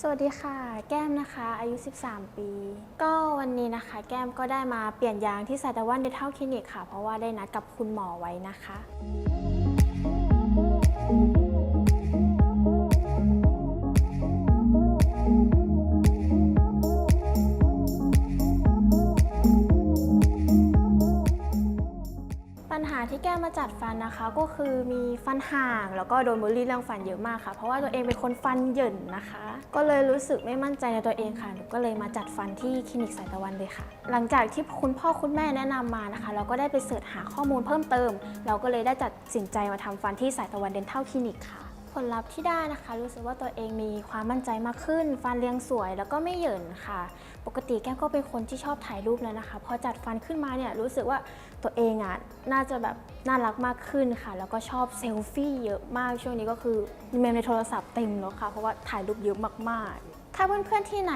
สวัสดีค่ะ แก้มนะคะ อายุ 13 ปี ก็วันนี้นะคะ แก้มก็ได้มาเปลี่ยนยางที่สายตาวันเดนทัลคลินิกค่ะ เพราะว่าได้นัดกับคุณหมอไว้นะคะ ปัญหาที่แก้มาจัดฟันนะคะก็คือมีฟันห่าง แล้วก็โดนบูลลี่เรื่องฟันเยอะมากค่ะ เพราะว่าตัวเองเป็นคนฟันเหยินนะคะ ก็เลยรู้สึกไม่มั่นใจในตัวเองค่ะหนูก็เลยมาจัดฟันที่คลินิกสายตะวันเลยค่ะ หลังจากที่คุณพ่อคุณแม่แนะนำมานะคะ เราก็ได้ไปเสิร์ชหาข้อมูลเพิ่มเติม เราก็เลยได้ตัดสินใจมาทำฟันที่สายตะวันเดนทัลคลินิกค่ะ ผลลัพธ์ที่ได้นะคะ รู้สึกว่าตัวเองมีความมั่นใจมากขึ้น ฟันเรียงสวยแล้วก็ไม่เหยินค่ะ ปกติแก้มก็เป็นคนที่ชอบถ่ายรูปแล้วนะคะ พอจัดฟันขึ้นมาเนี่ยรู้สึกว่าตัวเองอะน่าจะแบบน่ารักมากขึ้นค่ะ แล้วก็ชอบเซลฟี่เยอะมากช่วงนี้ก็คือเมมในโทรศัพท์เต็มแล้วค่ะเพราะว่าถ่ายรูปเยอะมาก ๆถ้าเพื่อนๆที่ไหน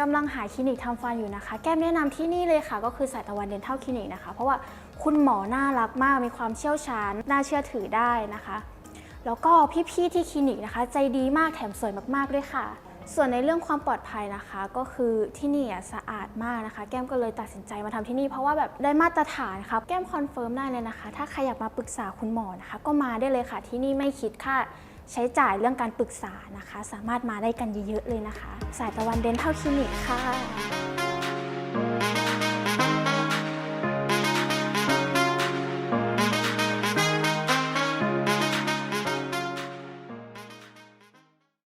กำลังหาคลินิกทำฟันอยู่นะคะ แก้มแนะนำที่นี่เลยค่ะ ก็คือสายตะวันเดนเทัลคลินิกนะคะ เพราะว่าคุณหมอน่ารักมากมีความเชี่ยวชาญ น่าเชื่อถือได้นะคะ แล้วก็พี่ๆที่คลินิกนะคะ ใจดีมากแถมสวยมากๆด้วยค่ะ ส่วนในเรื่องความปลอดภัยนะคะ ก็คือที่นี่สะอาดมากนะคะ แก้มก็เลยตัดสินใจมาทำที่นี่ เพราะว่าแบบได้มาตรฐานครับแก้มคอนเฟิร์มได้เลยนะคะ ถ้าใครอยากมาปรึกษาคุณหมอนะคะ ก็มาได้เลยค่ะที่นี่ไม่คิดค่าใช้จ่ายเรื่องการปรึกษานะคะ สามารถมาได้กันเยอะๆเลยนะคะ สายตะวันเดนเท่าคลินิกค่ะ